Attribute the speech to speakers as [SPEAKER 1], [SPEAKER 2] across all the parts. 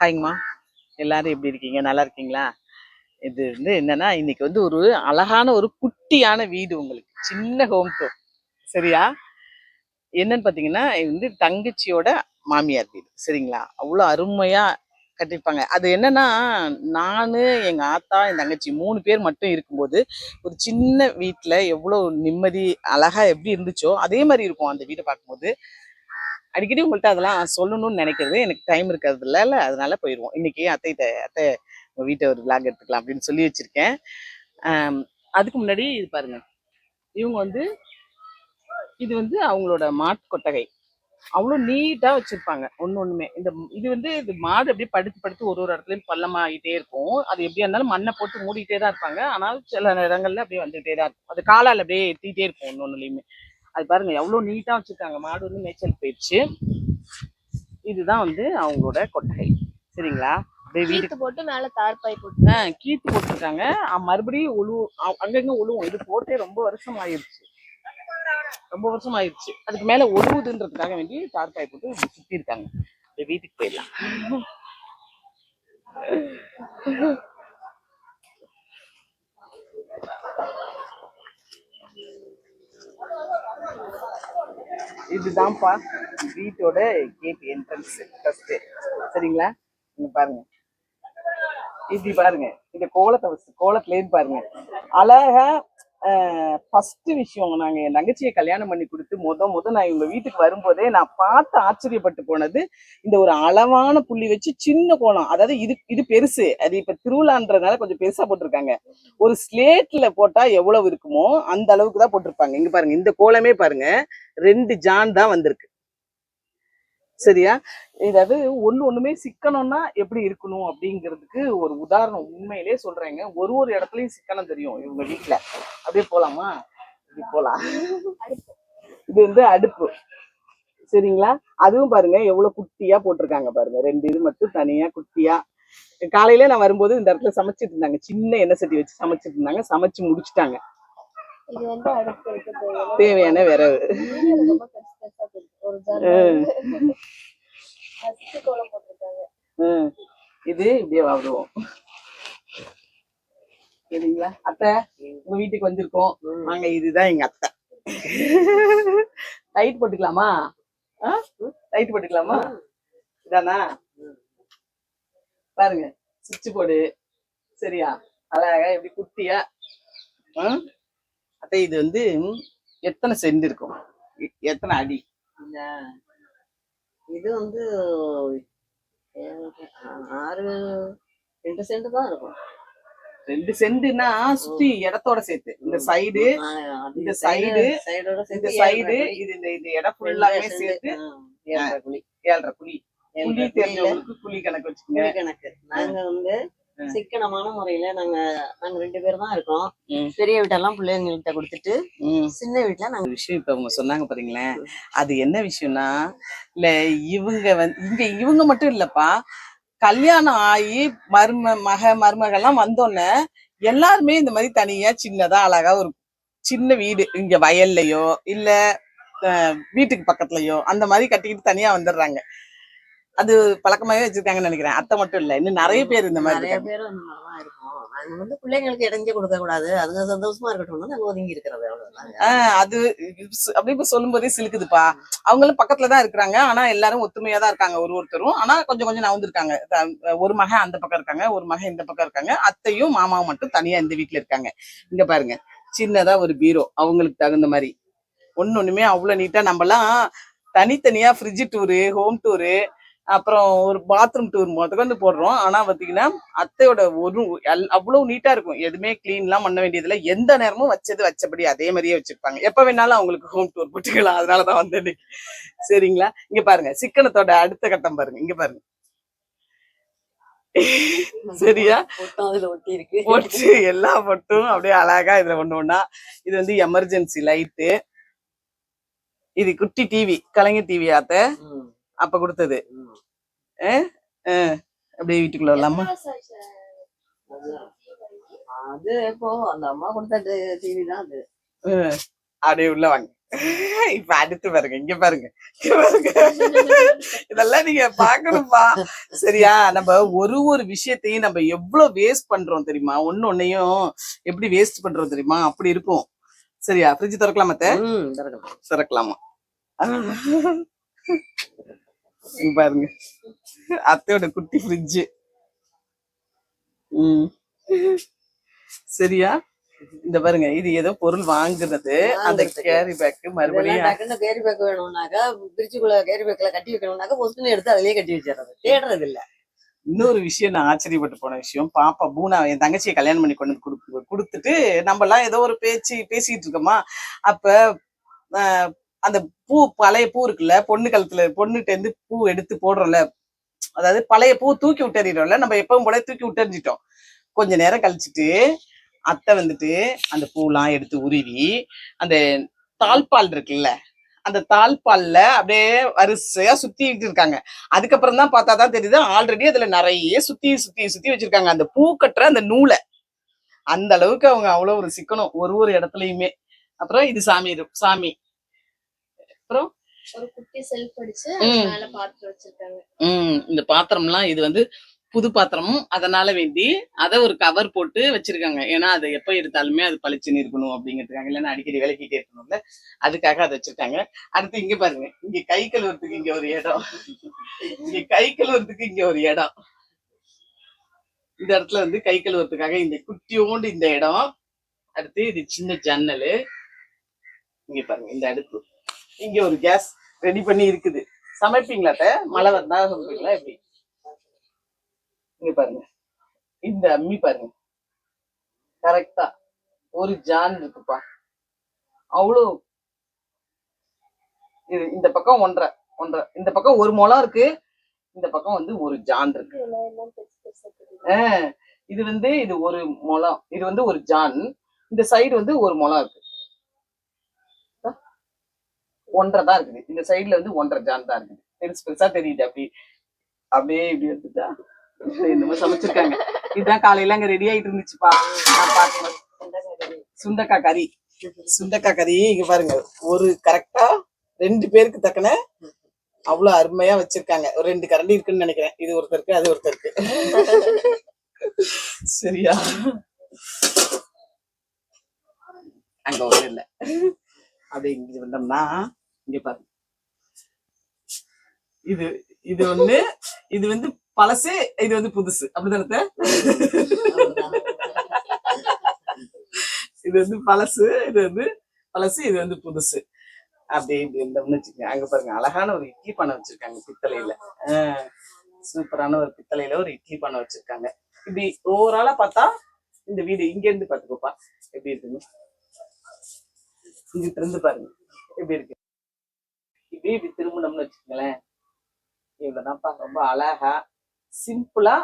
[SPEAKER 1] ஹாய்ங்கம்மா எல்லாரும் எப்படி இருக்கீங்க நல்லா இருக்கீங்களா இது வந்து என்னன்னா இன்னைக்கு வந்து ஒரு அழகான ஒரு குட்டியான வீடு உங்களுக்கு சின்ன ஹோம் டோ சரியா என்னன்னு பார்த்தீங்கன்னா வந்து தங்கச்சியோட மாமியார் வீடு சரிங்களா அவ்வளோ அருமையா கட்டியிருப்பாங்க அது என்னன்னா நான் எங்க ஆத்தா என் தங்கச்சி மூணு பேர் மட்டும் இருக்கும்போது ஒரு சின்ன வீட்டில் எவ்வளோ நிம்மதி அழகா எப்படி இருந்துச்சோ அதே மாதிரி இருக்கும் அந்த வீடை பார்க்கும்போது அடிக்கடி உங்கள்கிட்ட அதெல்லாம் சொல்லணும்னு நினைக்கிறது எனக்கு டைம் இருக்கிறதுல இல்லை அதனால போயிடுவோம் இன்றைக்கி அத்தை அத்தை உங்கள் வீட்டை ஒரு விளாக் எடுத்துக்கலாம் அப்படின்னு சொல்லி வச்சுருக்கேன் அதுக்கு முன்னாடி இது பாருங்கள் இவங்க வந்து இது வந்து அவங்களோட மாட்டு கொட்டகை அவ்வளோ நீட்டாக வச்சுருப்பாங்க ஒன்று ஒன்றுமே இந்த இது வந்து இது மாடு அப்படியே படுத்து படுத்து ஒரு ஒரு இடத்துலையும் பள்ளமாகிட்டே இருக்கும் அது எப்படியா இருந்தாலும் மண்ணை போட்டு மூடிக்கிட்டே தான் இருப்பாங்க ஆனால் சில இடங்கள்ல அப்படியே வந்துகிட்டே தான் இருக்கும் அது காலால் அப்படியே ஏற்றிக்கிட்டே இருக்கும் ஒன்று ஒன்றுலையுமே அது பாருங்க எவ்வளோ நீட்டாக வச்சுருக்காங்க மாடு வந்து மேய்ச்சல் போயிடுச்சு இதுதான் வந்து அவங்களோட கொட்டகை சரிங்களா
[SPEAKER 2] வீட்டு போட்டு மேல தார்பாய் போட்டு
[SPEAKER 1] ஆ கீத்து போட்டிருக்காங்க மறுபடியும் உழு அங்கங்க உழுவும் இது போட்டே ரொம்ப வருஷம் ஆயிடுச்சு ரொம்ப வருஷம் ஆயிடுச்சு அதுக்கு மேல ஒழுவுதுன்றதுக்காக வேண்டி தார்பாய் போட்டு சுத்தி இருக்காங்க வீட்டுக்கு போயிடலாம் இதுதான்ப்பா வீட்டோட கேட் என்ட்ரன்ஸ் ஃபஸ்ட்டு சரிங்களா இங்க பாருங்க இப்படி பாருங்க இந்த கோலத்தை கோலத்துலேருந்து பாருங்க அழகா ஃபஸ்ட்டு விஷயம் நாங்கள் என் தங்கச்சியை கல்யாணம் பண்ணி கொடுத்து முத முத நான் இவங்க வீட்டுக்கு வரும்போதே நான் பார்த்து ஆச்சரியப்பட்டு போனது இந்த ஒரு அளவான புள்ளி வச்சு சின்ன கோணம் அதாவது இது இது பெருசு அது இப்போ திருவிழான்றதுனால கொஞ்சம் பெருசாக போட்டிருக்காங்க ஒரு ஸ்லேட்டில் போட்டால் எவ்வளவு இருக்குமோ அந்த அளவுக்கு தான் போட்டிருப்பாங்க இங்கே பாருங்கள் இந்த கோலமே பாருங்கள் ரெண்டு ஜான் தான் வந்திருக்கு சரியா ஏதாவது ஒன்று ஒன்றுமே சிக்கனம்னா எப்படி இருக்கணும் அப்படிங்கிறதுக்கு ஒரு உதாரணம் உண்மையிலே சொல்றேங்க ஒரு ஒரு இடத்துலையும் சிக்கனம் தெரியும் இவங்க வீட்டில் அப்படியே போகலாமா இப்படி போகலாம் இது வந்து அடுப்பு சரிங்களா அதுவும் பாருங்க எவ்வளவு குட்டியா போட்டிருக்காங்க பாருங்க ரெண்டு இது மட்டும் தனியா குட்டியா காலையில நான் வரும்போது இந்த இடத்துல சமைச்சிட்டு இருந்தாங்க சின்ன எண்ணெய் சட்டி வச்சு சமைச்சிட்டு இருந்தாங்க சமைச்சு முடிச்சிட்டாங்க தேவையான விரவு இது இப்படியே வாடுவோம் சரிங்களா அத்தை உங்க வீட்டுக்கு வந்திருக்கோம் நாங்க இதுதான் எங்க அத்தை டைட் போட்டுக்கலாமா டைட் போட்டுக்கலாமா இதானா பாருங்க சுவிட்ச் போர்டு சரியா அழகா எப்படி குட்டியா அத்தை இது வந்து எத்தனை செண்டு இருக்கும் எத்தனை அடி
[SPEAKER 2] இது வந்து ஆறு ரெண்டு சென்ட் தான் இருக்கும்
[SPEAKER 1] ரெண்டு சென்ட்னா சுத்தி இடத்தோட சேர்த்து இந்த சைடு இந்த சைடு இந்த சைடு இது இந்த இந்த இடம் ஃபுல்லாவே சேர்த்து ஏழரை குழி ஏழரை குழி குழி தெரிஞ்சவங்களுக்கு குழி கணக்கு வச்சுக்கோங்க
[SPEAKER 2] கணக்கு நாங்க வந்து சிக்கனமான முறையில நாங்க நாங்க ரெண்டு பேர் தான் இருக்கோம் பெரிய வீட்டெல்லாம் பிள்ளைங்கள்கிட்ட கொடுத்துட்டு சின்ன வீட்டுல நாங்க
[SPEAKER 1] விஷயம் இப்ப அவங்க சொன்னாங்க பாத்தீங்களேன் அது என்ன விஷயம்னா இல்ல இவங்க வந்து இங்க இவங்க மட்டும் இல்லப்பா கல்யாணம் ஆகி மரும மக மருமகள்லாம் வந்தோன்ன எல்லாருமே இந்த மாதிரி தனியா சின்னதா அழகா ஒரு சின்ன வீடு இங்க வயல்லையோ இல்ல வீட்டுக்கு பக்கத்துலயோ அந்த மாதிரி கட்டிக்கிட்டு தனியா வந்துடுறாங்க அது பழக்கமாவே வச்சிருக்காங்கன்னு நினைக்கிறேன் அத்தை மட்டும் இல்ல இன்னும் நிறைய பேர் இந்த மாதிரி நிறைய
[SPEAKER 2] பேர் இந்த மாதிரிலாம் இருக்கும் நாங்க வந்து பிள்ளைங்களுக்கு இடைஞ்சு கொடுக்க கூடாது அதுங்க சந்தோஷமா இருக்கட்டும் நாங்க ஒதுங்கி இருக்கிறது
[SPEAKER 1] அவ்வளவுதான் அது அப்படி இப்ப சொல்லும் போதே சிலுக்குதுப்பா அவங்களும் பக்கத்துல தான் இருக்கிறாங்க ஆனா எல்லாரும் ஒத்துமையா தான் இருக்காங்க ஒரு ஒருத்தரும் ஆனா கொஞ்சம் கொஞ்சம் நான் வந்திருக்காங்க ஒரு மகன் அந்த பக்கம் இருக்காங்க ஒரு மகன் இந்த பக்கம் இருக்காங்க அத்தையும் மாமாவும் மட்டும் தனியா இந்த வீட்டுல இருக்காங்க இங்க பாருங்க சின்னதா ஒரு பீரோ அவங்களுக்கு தகுந்த மாதிரி ஒன்னு ஒண்ணுமே அவ்வளவு நீட்டா நம்மலாம் தனித்தனியா ஃப்ரிட்ஜ் டூரு ஹோம் டூரு அப்புறம் ஒரு பாத்ரூம் டூர் வந்து போடுறோம் ஆனால் பார்த்தீங்கன்னா அத்தையோட ஒரு அவ்வளோ நீட்டாக இருக்கும் எதுவுமே க்ளீன்லாம் பண்ண வேண்டியதில்லை எந்த நேரமும் வச்சது வச்சபடி அதே மாதிரியே வச்சுருப்பாங்க எப்போ வேணாலும் அவங்களுக்கு ஹோம் டூர் போட்டுக்கலாம் அதனால தான் வந்தேன் சரிங்களா இங்கே பாருங்க சிக்கனத்தோட அடுத்த கட்டம் பாருங்க இங்கே பாருங்க சரியா ஒட்டு எல்லா பொட்டும் அப்படியே அழகா இதுல ஒண்ணு ஒண்ணா இது வந்து எமர்ஜென்சி லைட்டு இது குட்டி டிவி கலைஞர் டிவி ஆத்த அப்ப கொடுத்தது அப்படியே வீட்டுக்குள்ள வரலாமா
[SPEAKER 2] அது இப்போ அந்த அம்மா
[SPEAKER 1] அப்படியே உள்ள வாங்க இப்ப அடுத்து பாருங்க இங்க பாருங்க இதெல்லாம் நீங்க பாக்கணும்பா சரியா நம்ம ஒரு ஒரு விஷயத்தையும் நம்ம எவ்வளவு வேஸ்ட் பண்றோம் தெரியுமா ஒன்னு ஒன்னையும் எப்படி வேஸ்ட் பண்றோம் தெரியுமா அப்படி இருக்கும் சரியா பிரிட்ஜ் திறக்கலாமா திறக்கலாமா திறக்கலாமா பாருங்க அத்தையோட குட்டி ஃப்ரிட்ஜ் உம் சரியா இந்த பாருங்க இது ஏதோ பொருள் வாங்குறது அந்த கேரி பேக்
[SPEAKER 2] மறுபடியும் டக்குன்னு கேரி பேக் வேணும்னாக்கா பிரிட்ஜுக்குள்ள கேரி பேக்ல கட்டி வைக்கணும்னாக்கா பொசுன்னு எடுத்து அதுலயே கட்டி வச்சிடறது தேடுறது இல்ல
[SPEAKER 1] இன்னொரு விஷயம் நான் ஆச்சரியப்பட்டு போன விஷயம் பாப்பா பூனா என் தங்கச்சியை கல்யாணம் பண்ணி கொண்டு கொடுத்து நம்ம எல்லாம் ஏதோ ஒரு பேச்சு பேசிட்டு இருக்கோமா அப்ப அந்த பூ பழைய பூ இருக்குல்ல பொண்ணு கழுத்துல பொண்ணுகிட்ட இருந்து பூ எடுத்து போடுறோம்ல அதாவது பழைய பூ தூக்கி விட்டறிடுறோம்ல நம்ம எப்பவும் போல தூக்கி விட்டறிஞ்சிட்டோம் கொஞ்ச நேரம் கழிச்சுட்டு அத்தை வந்துட்டு அந்த பூலாம் எடுத்து உருவி அந்த தாழ்பால் இருக்குல்ல அந்த தாழ்பால்ல அப்படியே வரிசையா சுத்தி இருக்காங்க அதுக்கப்புறம் தான் பார்த்தா தான் தெரியுது ஆல்ரெடி அதுல நிறைய சுத்தி சுத்தி சுத்தி வச்சிருக்காங்க அந்த பூ கட்டுற அந்த நூலை அந்த அளவுக்கு அவங்க அவ்வளவு ஒரு சிக்கனம் ஒரு ஒரு இடத்துலையுமே அப்புறம் இது சாமி சாமி அப்புறம்
[SPEAKER 2] ஒரு குட்டி செல்ஃப் அடிச்சு மேல பாத்திரம் வச்சிருக்காங்க
[SPEAKER 1] இந்த இது வந்து புது பாத்திரமும் அதனால வேண்டி அதை ஒரு கவர் போட்டு வச்சிருக்காங்க ஏன்னா அதை எப்போ எடுத்தாலுமே அது பளிச்சுன்னு இருக்கணும் அப்படிங்கிறதுக்காக இல்லைன்னா அடிக்கடி விளக்கிட்டே இருக்கணும்ல அதுக்காக அதை வச்சிருக்காங்க அடுத்து இங்க பாருங்க இங்க கை கழுவுறதுக்கு இங்க ஒரு இடம் இங்க கை கழுவுறதுக்கு இங்க ஒரு இடம் இந்த இடத்துல வந்து கை கழுவுறதுக்காக இந்த குட்டியோண்டு இந்த இடம் அடுத்து இது சின்ன ஜன்னல் இங்க பாருங்க இந்த அடுப்பு இங்க ஒரு கேஸ் ரெடி பண்ணி இருக்குது சமைப்பீங்களா தே மழை வந்தா சமைப்பீங்களா எப்படி இங்க பாருங்க இந்த அம்மி பாருங்க கரெக்டா ஒரு ஜான் இருக்குப்பா அவ்வளோ இது இந்த பக்கம் ஒன்றரை ஒன்றரை இந்த பக்கம் ஒரு முளம் இருக்கு இந்த பக்கம் வந்து ஒரு ஜான் இருக்கு இது வந்து இது ஒரு மொளம் இது வந்து ஒரு ஜான் இந்த சைடு வந்து ஒரு மொளம் இருக்கு ஒன்றரை தான் இருக்குது இந்த சைடுல வந்து ஒன்றரை ஜான் தான் இருக்குது பெருசு பெருசாக தெரியுது அப்படி அப்படியே இப்படி எடுத்துட்டா என்னமோ சமைச்சிருக்காங்க இதுதான் காலையில அங்க ரெடி ஆயிட்டு இருந்துச்சுப்பா நான் சுண்டக்காய் கறி சுண்டக்காய் கறி இங்க பாருங்க ஒரு கரெக்டா ரெண்டு பேருக்கு தக்கன அவ்வளவு அருமையா வச்சிருக்காங்க ஒரு ரெண்டு கரண்டி இருக்குன்னு நினைக்கிறேன் இது ஒருத்தருக்கு அது ஒருத்தருக்கு சரியா அங்க ஒண்ணு இல்லை அப்படி இங்க வந்தோம்னா இங்க பாருங்க இது இது ஒண்ணு இது வந்து பழசு இது வந்து புதுசு அப்படிதானே இது வந்து பழசு இது வந்து பழசு இது வந்து புதுசு அப்படி இப்படி இருந்தோம்னு வச்சுக்கோங்க அங்க பாருங்க அழகான ஒரு இட்லி பானை வச்சிருக்காங்க பித்தளையில சூப்பரான ஒரு பித்தளையில ஒரு இட்லி பானை வச்சிருக்காங்க இப்படி ஓவராலா பார்த்தா இந்த வீடு இங்க இருந்து பாத்துக்கோப்பா எப்படி இருக்குங்க இங்கிட்ட இருந்து பாருங்க எப்படி இருக்கு இப்படி இப்படி திரும்பினோம்னு வச்சுக்கோங்களேன் இவ்வளவுதான்ப்பா ரொம்ப அழகா சிம்பிளா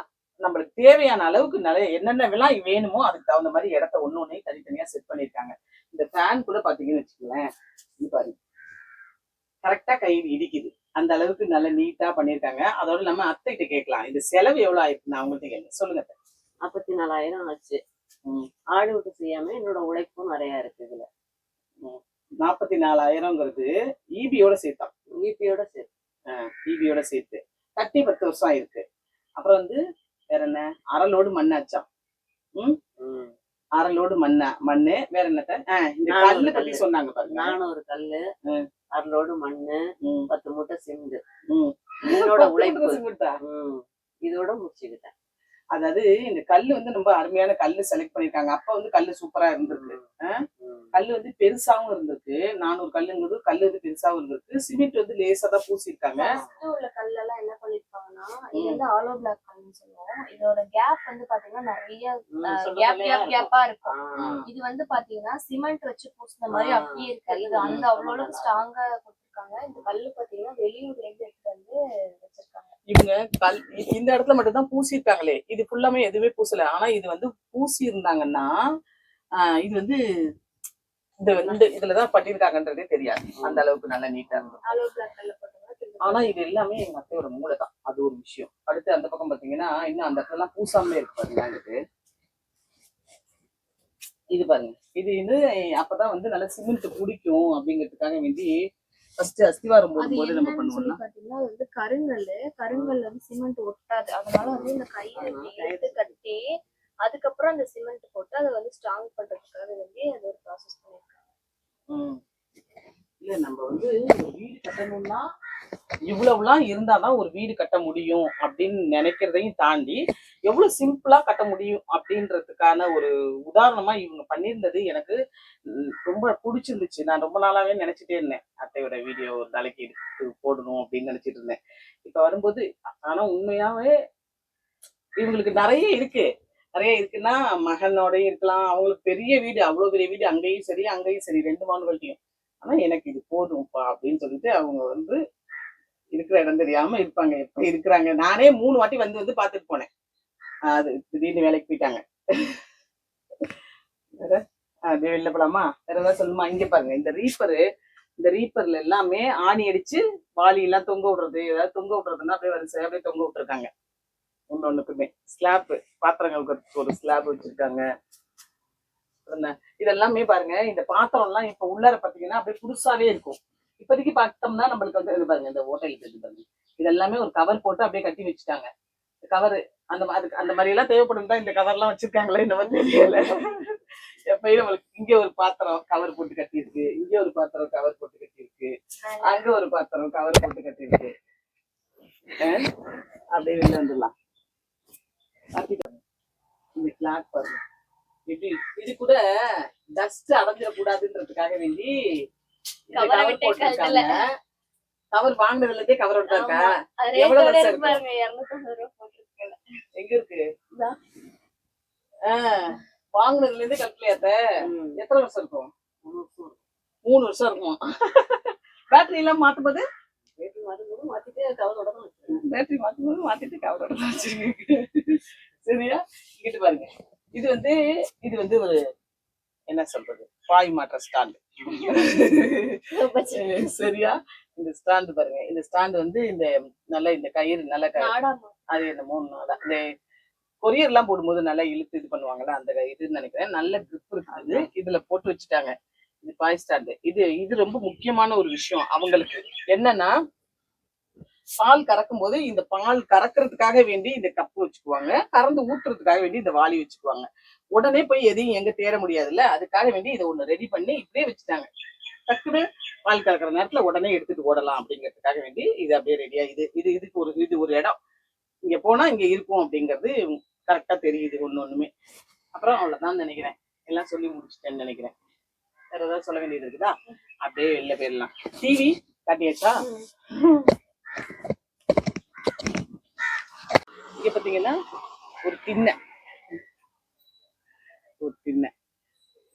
[SPEAKER 1] நம்மளுக்கு தேவையான அளவுக்கு நிறைய விழா வேணுமோ அதுக்கு தகுந்த மாதிரி இடத்த ஒன்னு ஒண்ணே தனித்தனியா செட் பண்ணியிருக்காங்க இந்த ஃபேன் கூட பாத்தீங்கன்னு வச்சுக்கோங்களேன் இது பாரு கரெக்டா கை இடிக்குது அந்த அளவுக்கு நல்ல நீட்டா பண்ணியிருக்காங்க அதோட நம்ம அத்தைகிட்ட கேட்கலாம் இந்த செலவு எவ்வளவு ஆயிருக்கு நான் உங்கள்கிட்ட கேட்க சொல்லுங்க
[SPEAKER 2] நாற்பத்தி நாலாயிரம் ஆச்சு ஆடு விட்டு செய்யாம என்னோட உழைப்பும் நிறைய இருக்கு இதுல
[SPEAKER 1] நாற்பத்தி நாலாயிரங்கிறது ஈபியோட e சேர்த்தான்
[SPEAKER 2] ஈபியோட e சேர்த்து
[SPEAKER 1] ஈபியோட e சேர்த்து கட்டி பத்து வருஷம் ஆயிருக்கு அப்புறம் வந்து வேற என்ன அரலோடு மண்ணாச்சாம் உம் அரலோடு மண்ணா மண்ணு வேற என்னத்த இந்த கல்லு பத்தி சொன்னாங்க பாருங்க
[SPEAKER 2] நானும் ஒரு கல்லு அரலோடு மண்ணு பத்து மூட்டை சிமெண்ட் என்னோட உழைப்பு இதோட முடிச்சுக்கிட்டேன்
[SPEAKER 1] அதாவது இந்த கல் வந்து ரொம்ப அருமையான கல் செலக்ட் பண்ணிருக்காங்க அப்ப வந்து கல் சூப்பரா இருந்திருக்கு கல் வந்து பெருசாவும் இருந்திருக்கு நானூறு கல்லுங்கிறது கல் வந்து பெருசாவும் இருந்திருக்கு சிமெண்ட் வந்து லேசா தான் பூசிருக்காங்க
[SPEAKER 2] உள்ள கல்லெல்லாம் என்ன பண்ணிருக்காங்கன்னா இது வந்து ஆலோ பிளாக் கல்லுன்னு சொல்லுவோம் இதோட கேப் வந்து பாத்தீங்கன்னா நிறைய கேப் கேப் கேப்பா இருக்கும் இது வந்து பாத்தீங்கன்னா சிமெண்ட் வச்சு பூசின மாதிரி அப்படியே இருக்கு இது அந்த அவ்வளோ ஸ்ட்ராங்கா கொடுத்துருக்காங்க இந்த கல்லு பாத்தீங்கன்னா வெளியூர்ல இருந்து எடுத்து வந்து
[SPEAKER 1] வச்சிருக்காங்க இவங்க கல் இந்த இடத்துல மட்டும்தான் பூசியிருக்காங்களே இது ஃபுல்லாமே எதுவுமே பூசல ஆனா இது வந்து பூசி இருந்தாங்கன்னா இது வந்து இந்த வந்து இதுலதான் பட்டிருக்காங்கன்றதே தெரியாது அந்த அளவுக்கு நல்லா நீட்டா இருந்தது ஆனா இது எல்லாமே எங்க அத்தையோட ஒரு தான் அது ஒரு விஷயம் அடுத்து அந்த பக்கம் பாத்தீங்கன்னா இன்னும் அந்த இடத்துல எல்லாம் பூசாமே இருக்கு பாருங்க இது பாருங்க இது வந்து அப்பதான் வந்து நல்லா சிமெண்ட் பிடிக்கும் அப்படிங்கிறதுக்காக வேண்டி ஃபர்ஸ்ட் அஸ்திவாரம் போடும்போது நம்ம பண்ணுவோம்னா பாத்தீங்கன்னா
[SPEAKER 2] வந்து கருங்கல் கருங்கல்ல வந்து சிமெண்ட் ஒட்டாது அதனால வந்து இந்த கையில எடுத்து கட்டி அதுக்கப்புறம் அந்த சிமெண்ட் போட்டு அதை வந்து ஸ்ட்ராங் பண்றதுக்காக வந்து அது ஒரு ப்ராசஸ் பண்ணிருக்காங்க
[SPEAKER 1] இல்ல நம்ம வந்து வீடு கட்டணும்னா இவ்வளவுலாம் இருந்தாதான் ஒரு வீடு கட்ட முடியும் அப்படின்னு நினைக்கிறதையும் தாண்டி எவ்வளவு சிம்பிளா கட்ட முடியும் அப்படின்றதுக்கான ஒரு உதாரணமா இவங்க பண்ணியிருந்தது எனக்கு ரொம்ப பிடிச்சிருந்துச்சு நான் ரொம்ப நாளாவே நினைச்சிட்டே இருந்தேன் அத்தையோட வீடியோ ஒரு தலைக்கு எடுத்து போடணும் அப்படின்னு நினைச்சிட்டு இருந்தேன் இப்ப வரும்போது ஆனா உண்மையாவே இவங்களுக்கு நிறைய இருக்கு நிறைய இருக்குன்னா மகனோடய இருக்கலாம் அவங்களுக்கு பெரிய வீடு அவ்வளவு பெரிய வீடு அங்கேயும் சரி அங்கேயும் சரி ரெண்டு மாணவர்களையும் ஆனா எனக்கு இது போதும்ப்பா அப்படின்னு சொல்லிட்டு அவங்க வந்து இருக்கிற இடம் தெரியாம இருப்பாங்க எப்ப இருக்கிறாங்க நானே மூணு வாட்டி வந்து வந்து பாத்துட்டு போனேன் அது திடீர்னு வேலைக்கு போயிட்டாங்க அது வெளில போலாமா வேற ஏதாவது சொல்லுமா இங்க பாருங்க இந்த ரீப்பரு இந்த ரீப்பர்ல எல்லாமே ஆணி அடிச்சு வாலி எல்லாம் தொங்க விடுறது ஏதாவது தொங்க விடுறதுன்னா அப்படியே வரிசை அப்படியே தொங்க விட்டுருக்காங்க ஒண்ணு ஒண்ணுக்குமே ஸ்லாப்பு பாத்திரங்களுக்கு ஒரு ஸ்லாப் வச்சிருக்காங்க இதெல்லாமே பாருங்க இந்த பாத்திரம் எல்லாம் இப்ப உள்ளார பாத்தீங்கன்னா அப்படியே புதுசாவே இருக்கும் இப்போதைக்கு பார்த்தோம்னா நம்மளுக்கு வந்து பாருங்க இந்த ஓட்டல் இது பாருங்க இதெல்லாமே ஒரு கவர் போட்டு அப்படியே கட்டி வச்சுட்டாங்க கவர் அந்த அதுக்கு அந்த மாதிரி எல்லாம் தேவைப்படும் தான் இந்த கவர் எல்லாம் வச்சிருக்காங்களே இந்த மாதிரி தெரியல எப்பயும் நம்மளுக்கு இங்க ஒரு பாத்திரம் கவர் போட்டு கட்டியிருக்கு இங்க ஒரு பாத்திரம் கவர் போட்டு கட்டியிருக்கு அங்க ஒரு பாத்திரம் கவர் போட்டு கட்டியிருக்கு அப்படியே வந்துடலாம் இந்த கிளாக் பாருங்க இது கூட டஸ்ட் அடைஞ்சிட கூடாதுன்றதுக்காக வேண்டி கவர் வாங்கினதுல கவர் விட்டாக்கா எவ்வளவு வருஷம் எங்க இருக்கு வாங்கினதுல இருந்து கல்பிளியாத்த எத்தனை வருஷம் இருக்கும் மூணு வருஷம் இருக்கும் பேட்டரி எல்லாம் மாத்தும் போது
[SPEAKER 2] பேட்டரி மாத்தும் போது மாத்திட்டு கவரோட பேட்டரி மாத்தும் போது மாத்திட்டு கவரோட
[SPEAKER 1] சரியா இங்கிட்டு பாருங்க இது வந்து இது வந்து ஒரு என்ன சொல்றது பாய் மாற்ற ஸ்டாண்டு சரியா இந்த ஸ்டாண்டு பாருங்க இந்த ஸ்டாண்டு வந்து இந்த நல்ல இந்த கயிறு நல்ல கயிறு அது இந்த மூணு நாளா இந்த கொரியர் எல்லாம் போடும்போது நல்லா இழுத்து இது பண்ணுவாங்கல்ல அந்த இதுன்னு நினைக்கிறேன் நல்ல கிரிப் இருக்குது இதுல போட்டு வச்சுட்டாங்க இது பாய் ஸ்டாண்டு இது இது ரொம்ப முக்கியமான ஒரு விஷயம் அவங்களுக்கு என்னன்னா பால் கறக்கும் போது இந்த பால் கறக்கிறதுக்காக வேண்டி இந்த கப்பு வச்சுக்குவாங்க கறந்து ஊற்றுறதுக்காக வேண்டி இந்த வாளி வச்சுக்குவாங்க உடனே போய் எதையும் எங்க தேட முடியாதுல்ல அதுக்காக வேண்டி இதை ஒண்ணு ரெடி பண்ணி இப்படியே வச்சுட்டாங்க டக்குனு பால் கறக்கிற நேரத்துல உடனே எடுத்துட்டு ஓடலாம் அப்படிங்கிறதுக்காக வேண்டி இது அப்படியே ரெடியா இது இது இதுக்கு ஒரு இது ஒரு இடம் இங்க போனா இங்க இருக்கும் அப்படிங்கிறது கரெக்டா தெரியுது ஒண்ணு ஒண்ணுமே அப்புறம் அவ்வளவுதான் நினைக்கிறேன் எல்லாம் சொல்லி முடிச்சிட்டேன்னு நினைக்கிறேன் வேற ஏதாவது சொல்ல வேண்டியது இருக்குதா அப்படியே வெளில போயிடலாம் டிவி காட்டியாச்சா இங்கே பார்த்தீங்கன்னா ஒரு திண்ணை ஒரு திண்ணை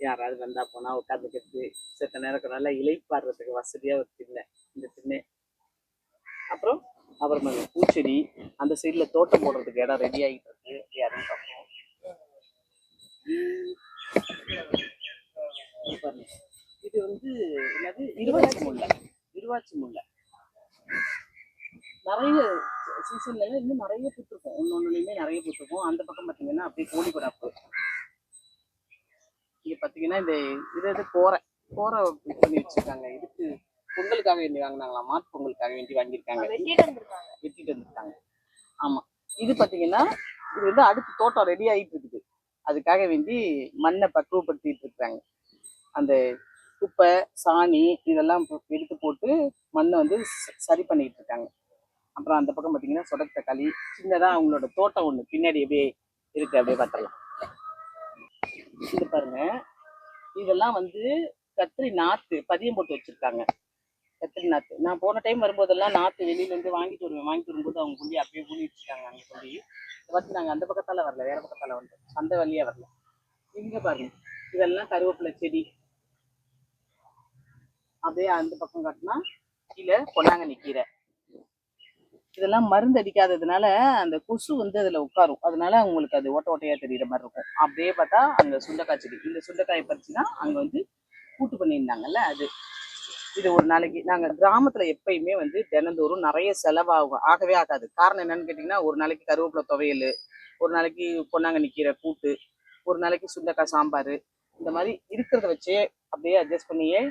[SPEAKER 1] யாராவது வந்தால் போனால் உட்காந்துக்கிறது சித்த நேரம் நல்லா இலைப்பாடுறதுக்கு வசதியாக ஒரு திண்ணை இந்த திண்ணை அப்புறம் அப்புறமா பூச்செடி அந்த சைடில் தோட்டம் போடுறதுக்கு இடம் ரெடி ஆகிட்டு இருக்கு யாரும் பார்ப்போம் இது வந்து என்னது இருவாச்சி முல்லை இருவாச்சி முல்லை நிறைய சீசன்ல இன்னும் நிறைய பூத்திருக்கும் ஒன்று ஒன்றுலையுமே நிறைய போட்டிருக்கும் அந்த பக்கம் பார்த்தீங்கன்னா அப்படியே கோழி கொடாப்பு இங்கே பார்த்தீங்கன்னா இந்த இது இது கோரை கோரை பண்ணி வச்சிருக்காங்க இதுக்கு பொங்கலுக்காக வேண்டி வாங்கினாங்களா மாட்டு பொங்கலுக்காக வேண்டி வாங்கியிருக்காங்க
[SPEAKER 2] வெட்டிட்டு வந்துருக்காங்க
[SPEAKER 1] ஆமாம் இது பார்த்தீங்கன்னா இது வந்து அடுத்து தோட்டம் ரெடி ஆகிட்டு இருக்குது அதுக்காக வேண்டி மண்ணை பக்குவப்படுத்திட்டு இருக்கிறாங்க அந்த குப்பை சாணி இதெல்லாம் எடுத்து போட்டு மண்ணை வந்து சரி பண்ணிக்கிட்டு இருக்காங்க அப்புறம் அந்த பக்கம் பார்த்தீங்கன்னா சொடக்கு தக்காளி சின்னதாக அவங்களோட தோட்டம் ஒன்று பின்னாடி அப்படியே இருக்குது அப்படியே பார்த்துடலாம் இது பாருங்க இதெல்லாம் வந்து கத்திரி நாற்று பதியம் போட்டு வச்சுருக்காங்க கத்திரி நாற்று நான் போன டைம் வரும்போதெல்லாம் நாற்று வெளியிலேருந்து வாங்கிட்டு வருவேன் வாங்கிட்டு வரும்போது அவங்க கொண்டு அப்படியே ஊனி வச்சுருக்காங்க அங்கே கொண்டு பார்த்து நாங்கள் அந்த பக்கத்தால் வரல வேறு பக்கத்தால் வந்து அந்த வழியாக வரல இங்கே பாருங்க இதெல்லாம் கருவேப்பிலை செடி அப்படியே அந்த பக்கம் காட்டினா கீழே பொன்னாங்கண்ணி கீரை இதெல்லாம் மருந்து அடிக்காததுனால அந்த கொசு வந்து அதில் உட்காரும் அதனால அவங்களுக்கு அது ஓட்ட ஓட்டையாக தெரிகிற மாதிரி இருக்கும் அப்படியே பார்த்தா அங்கே சுண்டக்காய் செடி இந்த சுண்டக்காய் பறிச்சுன்னா அங்கே வந்து கூட்டு பண்ணியிருந்தாங்கல்ல அது இது ஒரு நாளைக்கு நாங்கள் கிராமத்தில் எப்பயுமே வந்து தினந்தோறும் நிறைய செலவாகும் ஆகவே ஆகாது காரணம் என்னன்னு கேட்டிங்கன்னா ஒரு நாளைக்கு கருவேப்பிலை துவையல் ஒரு நாளைக்கு பொன்னாங்க நிற்கிற கூட்டு ஒரு நாளைக்கு சுண்டைக்காய் சாம்பார் இந்த மாதிரி இருக்கிறத வச்சே அப்படியே அட்ஜஸ்ட் பண்ணியே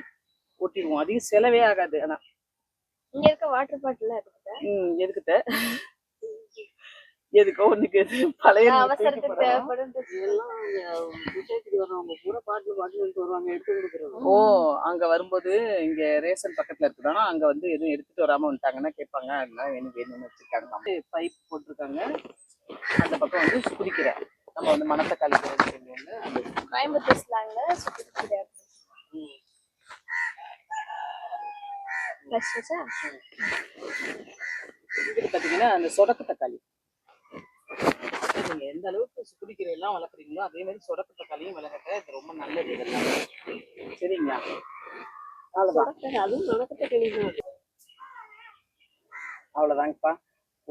[SPEAKER 1] ஊட்டிடுவோம் அதிக செலவே ஆகாது ஆனால்
[SPEAKER 2] இங்க இருக்க வாட்டர் பாட்டில்
[SPEAKER 1] ம் எதுக்குத்த எதுக்கோ உனக்கு பழைய அவசரத்துக்கு தேவைப்படும்
[SPEAKER 2] விஷயத்துக்கு வரவங்க பூரா பாட்டில் பாட்டில் வருவாங்க எடுத்து கொடுக்குறோம்
[SPEAKER 1] ஓ அங்க வரும்போது இங்க ரேஷன் பக்கத்துல இருக்குதானா அங்க வந்து எதுவும் எடுத்துட்டு வராம வந்துட்டாங்கன்னா கேட்பாங்க அதெல்லாம் எனக்கு வேணும்னு வச்சிருக்காங்க பைப் போட்டிருக்காங்க அந்த பக்கம் வந்து குடிக்கிறேன் நம்ம வந்து மனத்தை கழிக்கிறது அந்த
[SPEAKER 2] கோயம்புத்தூர் ஸ்லாங்ல சுத்திக்கிற இது
[SPEAKER 1] பார்த்தீங்கன்னா அந்த சொடக்கு தக்காளி எந்த அளவுக்கு குடிக்கீரையெல்லாம் வளர்க்குறீங்களோ அதே மாதிரி சொடக்கு தக்காளியும் வளர்க்குறது இது ரொம்ப நல்லது இதெல்லாம் சரிங்களா
[SPEAKER 2] அவ்வளோதான் அதுவும் சொடக்கு தக்காளி
[SPEAKER 1] அவ்வளோதாங்கப்பா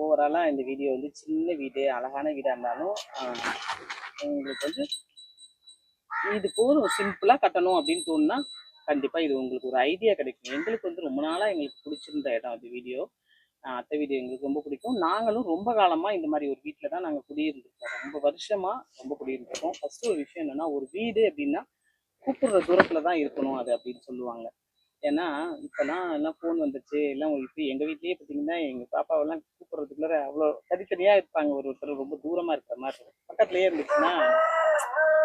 [SPEAKER 1] ஓவராலாம் இந்த வீடியோ வந்து சின்ன வீடு அழகான வீடாக இருந்தாலும் உங்களுக்கு வந்து இது போதும் சிம்பிளாக கட்டணும் அப்படின்னு தோணுன்னா கண்டிப்பாக இது உங்களுக்கு ஒரு ஐடியா கிடைக்கும் எங்களுக்கு வந்து ரொம்ப நாளாக எங்களுக்கு பிடிச்சிருந்த இடம் அது வீடியோ அத்தை வீடியோ எங்களுக்கு ரொம்ப பிடிக்கும் நாங்களும் ரொம்ப காலமாக இந்த மாதிரி ஒரு வீட்டில் தான் நாங்கள் குடியிருந்திருக்கோம் ரொம்ப வருஷமாக ரொம்ப குடியிருந்திருக்கோம் ஃபஸ்ட்டு ஒரு விஷயம் என்னென்னா ஒரு வீடு அப்படின்னா கூப்பிடுற தூரத்தில் தான் இருக்கணும் அது அப்படின்னு சொல்லுவாங்க ஏன்னா இப்பெல்லாம் எல்லாம் ஃபோன் வந்துச்சு எல்லாம் இப்போ எங்கள் வீட்லேயே பார்த்தீங்கன்னா எங்கள் பாப்பாவெல்லாம் கூப்பிடுறதுக்குள்ள அவ்வளோ தனித்தனியாக இருப்பாங்க ஒரு ஒருத்தர் ரொம்ப தூரமாக இருக்கிற மாதிரி இருக்கும் பக்கத்துலேயே இருந்துச்சுன்னா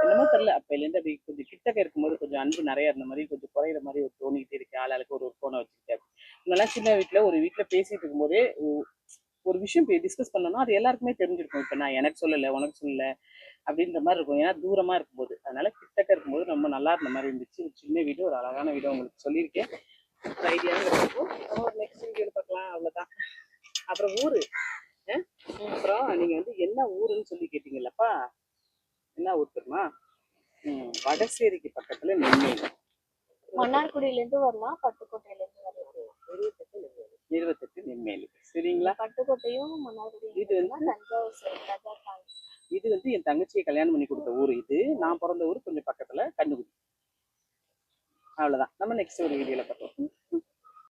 [SPEAKER 1] என்னமோ தெரில அப்போலேருந்து அப்படி கொஞ்சம் கிட்டக்க இருக்கும்போது கொஞ்சம் அன்பு நிறையா இருந்த மாதிரி கொஞ்சம் குறையிற மாதிரி ஒரு தோணிக்கிட்டே இருக்கு ஆள் ஆளுக்கு ஒரு ஒரு ஃபோனை வச்சுக்கிட்டேன் முன்னெல்லாம் சின்ன வீட்டில் ஒரு வீட்டில் பேசிகிட்டு இருக்கும்போதே ஒரு விஷயம் டிஸ்கஸ் பண்ணோம்னா அது எல்லாருக்குமே தெரிஞ்சிருக்கும் இப்போ நான் எனக்கு சொல்லலை உனக்கு சொல்லலை அப்படின்ற மாதிரி இருக்கும் ஏன்னா தூரமாக இருக்கும்போது அதனால கிட்டக்க இருக்கும்போது ரொம்ப நல்லா இருந்த மாதிரி இருந்துச்சு ஒரு சின்ன வீடியோ ஒரு அழகான வீடியோ உங்களுக்கு சொல்லியிருக்கேன் ஐடியாங்கிறப்போ ஒரு நெக்ஸ்ட் வீடியோவில் பார்க்கலாம் அவ்வளோதான் அப்புறம் ஊர் அப்புறம் நீங்கள் வந்து என்ன ஊருன்னு சொல்லி கேட்டீங்கல்லப்பா என்ன ஊர் தெரியுமா வடசேரிக்கு பக்கத்தில் நெல்லை
[SPEAKER 2] மன்னார்குடியிலேருந்து வரலாம் பட்டுக்கோட்டையிலேருந்து வரலாம்
[SPEAKER 1] இருபத்தெட்டு நெம்மேலி சரிங்களா
[SPEAKER 2] பட்டுக்கோட்டையும் மன்னார்குடியும் இது வந்து தஞ்சாவூர் சைடு
[SPEAKER 1] இது வந்து என் தங்கச்சியை கல்யாணம் பண்ணி கொடுத்த ஊர் இது நான் பிறந்த ஊர் கொஞ்சம் பக்கத்துல கண்ணுக்குடி அவ்வளவுதான் நம்ம நெக்ஸ்ட் ஒரு வீடியோல பார்த்தோம்